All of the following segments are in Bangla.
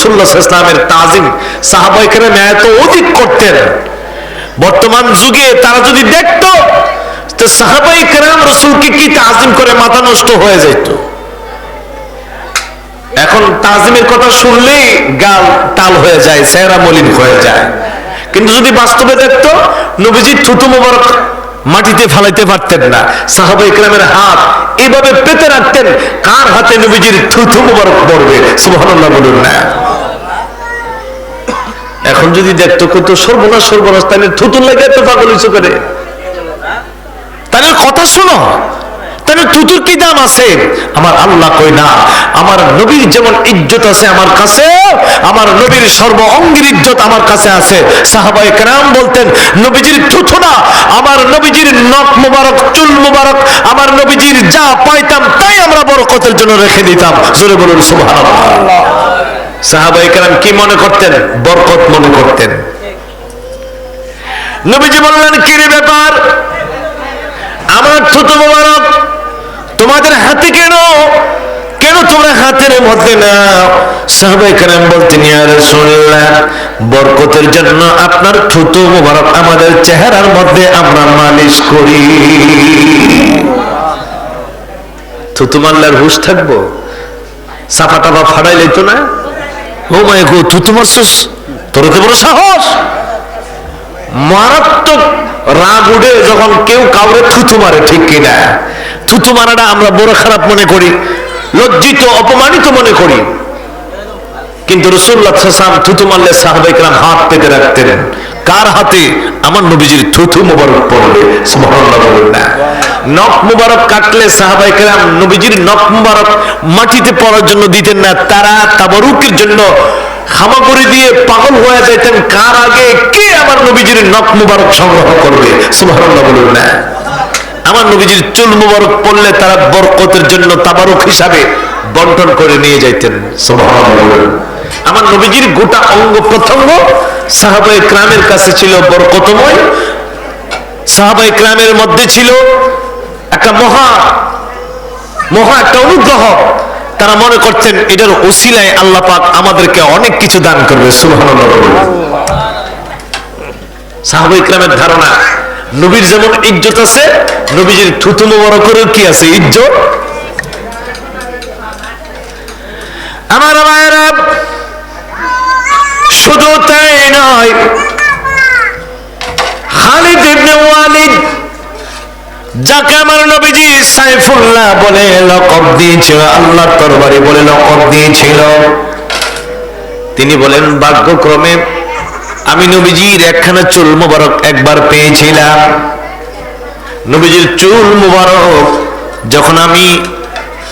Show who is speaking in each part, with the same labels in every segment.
Speaker 1: রসুল্লাহ ইসলামের তাজিম সাহাবাইকার এত অধিক করতেন। বর্তমান যুগে তারা যদি দেখতো, তো সাহাবাই কেরাম রসুলকে কি তাজিম করে মাথা নষ্ট হয়ে যেত? এখন তাজিমের কথা শুনলেই গাল টাল হয়ে যায়, চেহারা মলিন হয়ে যায়। কিন্তু যদি বাস্তবে দেখতো থুতু মোবারক মাটিতে ফালাইতে পারতেন না। সাহাবা ইকরামের হাত এইভাবে পেতে রাখতেন। কার হাতে নবীজির থুথু মুবারক পড়বে? সুবহানাল্লাহ বলুন না। এখন যদি দেখতো কত সর্বনাশ সর্বনাশ, তাহলে থুতুল লাগে এত পাগল করে। তাহলে কথা শোনো। তাহলে থুতুর কি দাম আছে। আমার আল্লাহ কই না, আমার নবীর যেমন ইজ্জত আছে আমার কাছে, আমার নবীর সর্ব অঙ্গের ইজ্জত আমার কাছে আছে। সাহাবাই কেরাম বলতেন, নবীজির থুথু না আমার নবীজির নখ মুবারক, চুল মুবারক, আমার নবীজির যা পাইতাম তাই আমরা বরকতের জন্য রেখে দিতাম। জোরে বলুন, সুবহানাল্লাহ। সাহাবাই কেরাম কি মনে করতেন? বরকত মনে করতেন। নবীজি বললেন কি ব্যাপার? আমার থুতু মোবারক তোমাদের হাতে কেন? কেন তোমরা হাতের মধ্যে না? সাহাবাই কালাম বলতেন বরকতের জন্য আপনার থুতু মোবারক আমাদের চেহারার মধ্যে আমরা মালিশ করি। থুতু মারলার হুশ থাকব? সাফা টাফা ফাড়াই লইতো না? ও মাই গো, থুতু মারছিস? তোর তো বড় সাহস? মারাত্মক রাগ উঠে যখন কেউ কাউরে থুতু মারে, ঠিক কিনা? থুতু মারাটা আমরা বড় খারাপ মনে করি, লজ্জিত, অপমানিত মনে করি। কিন্তু রসুল্লাহ সাল্লাম থুতু মারলে সাহাবাইকরাম হাত পেতে রাখতেন। কার হাতে? আমার নবীজির থুতু মোবারক পড়বে না। নখ মুবারক কাটলে সাহাবাই সাহাবাইকরাম নবীজির নখ মুবারক মাটিতে পড়ার জন্য দিতেন না, তারা তাবারুকের জন্য হামাগুড়ি দিয়ে পাগল হয়ে যাইতেন। কার আগে কে আমার নবীজির নখ মুবারক সংগ্রহ করবে। সুবহানাল্লাহ বলুন না। আমার নবীজির চুল মুবারক পড়লে তারা বরকতের জন্য তাবারক হিসাবে বন্টন করে নিয়ে যাইতেন। আমার নবীজির গোটা অঙ্গ প্রত্যঙ্গ সাহাবাই ক্রামের কাছে ছিল বরকতময়। সাহাবাই ক্রামের মধ্যে ছিল একটা মহা মহা একটা অনুগ্রহ। তারা মনে করতেন, এটার ওসিলায় আল্লাহ পাক আমাদেরকে অনেক কিছু দান করবে। সুবহানাল্লাহ। সাহাবা ইকরামের ধারণা, নবীর যেমন ইজ্জত আছে, নবীজির থুতু মোবারকেরও কি আছে ইজ্জত? আমার মায়েরা শুধু তাই নয়, খালিদ ইবনে ওয়ালিদ, যাকে আমার নবীজি সাইফুল্লাহ বলে লকব দিয়েছিল আল্লাহ তরবারি বলে লকব দিয়েছিল, তিনি বলেন, ভাগ্যক্রমে আমি নবীজির একখানা চুল মুবারক একবার পেয়েছিলাম। নবীজির চুল মুবারক যখন আমি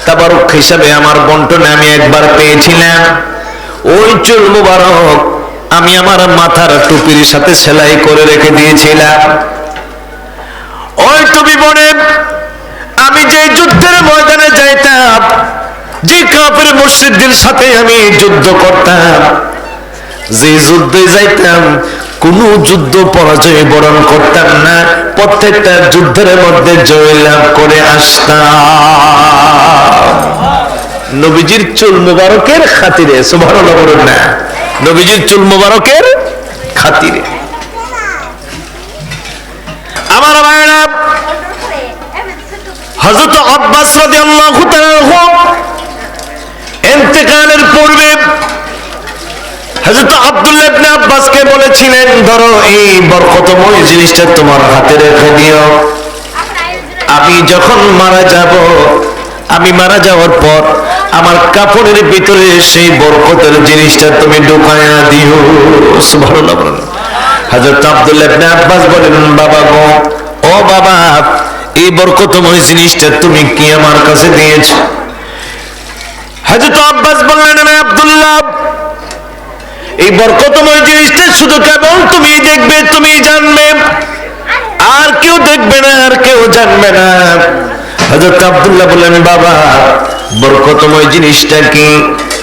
Speaker 1: তাবারক হিসাবে আমার বন্টনে আমি একবার পেয়েছিলাম, ওই চুল মুবারক আমি আমার মাথার টুপির সাথে সেলাই করে রেখে দিয়েছিলাম। ওই টুপি পরে আমি যে যুদ্ধের ময়দানে যাইতাম, যে কাপের মুর্শিদদের সাথে আমি যুদ্ধ করতাম যে যুদ্ধে যাইতাম, কোন যুদ্ধ পরাজয় বরণ করতাম না। প্রত্যেকটা যুদ্ধের মধ্যে জয়লাভ করে আসতাম। নবীজির চুল মুবারকের খাতিরে, সুবহানাল্লাহ বলুন না। নবীজির চুল মুবারকের খাতিরে। আমার ভাইরা হযরত আব্বাস রাদিয়াল্লাহু তাআলা ইন্তেকালের পূর্বে হযরত আব্দুল্লাহ ইবনে আব্বাসকে বলেছিলেন, ধরো এই বরকতময় জিনিসটা তোমার হাতে রেখে দিও। আমি যখন মারা যাব, আমি মারা যাওয়ার পর আমার কাপড়ের ভিতরে সেই বরকতের জিনিসটা তুমি ঢুকায়া দিও। সুবহানাল্লাহ হযরত আব্দুল্লাহ ইবনে আব্বাস বলেন, বাবা গো, ও বাবা, এই বরকতময় জিনিসটা তুমি কি আমার কাছে দিয়েছ? হযরত আব্বাস বললেন আব্দুল্লাহ এই বরকতময় জিনিসটা শুধু কেবল তুমি দেখবে তুমি জানবে। আর কেউ দেখবে না, আর কেউ জানবে না। হজরত আবদুল্লাহ বললেন, বাবা, বরকতময় জিনিসটা কি?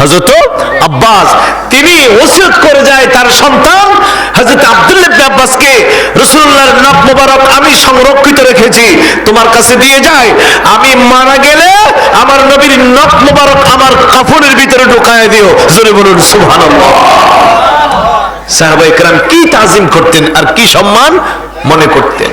Speaker 1: হযরত আব্বাস, তিনি ওসিয়ত করে যায় তার সন্তান হযরত আব্দুল্লাহ আব্বাসকে, রাসূলুল্লাহর নখ মোবারক আমি সংরক্ষিত রেখেছি, তোমার কাছে দিয়ে যায়। আমি মারা গেলে আমার নবীর নখ মোবারক আমার কাফনের ভিতরে ঢুকায় দিও। জোরে বলুন, সুবহানাল্লাহ। সাহাবা একরাম কি তাজিম করতেন আর কি সম্মান মনে করতেন?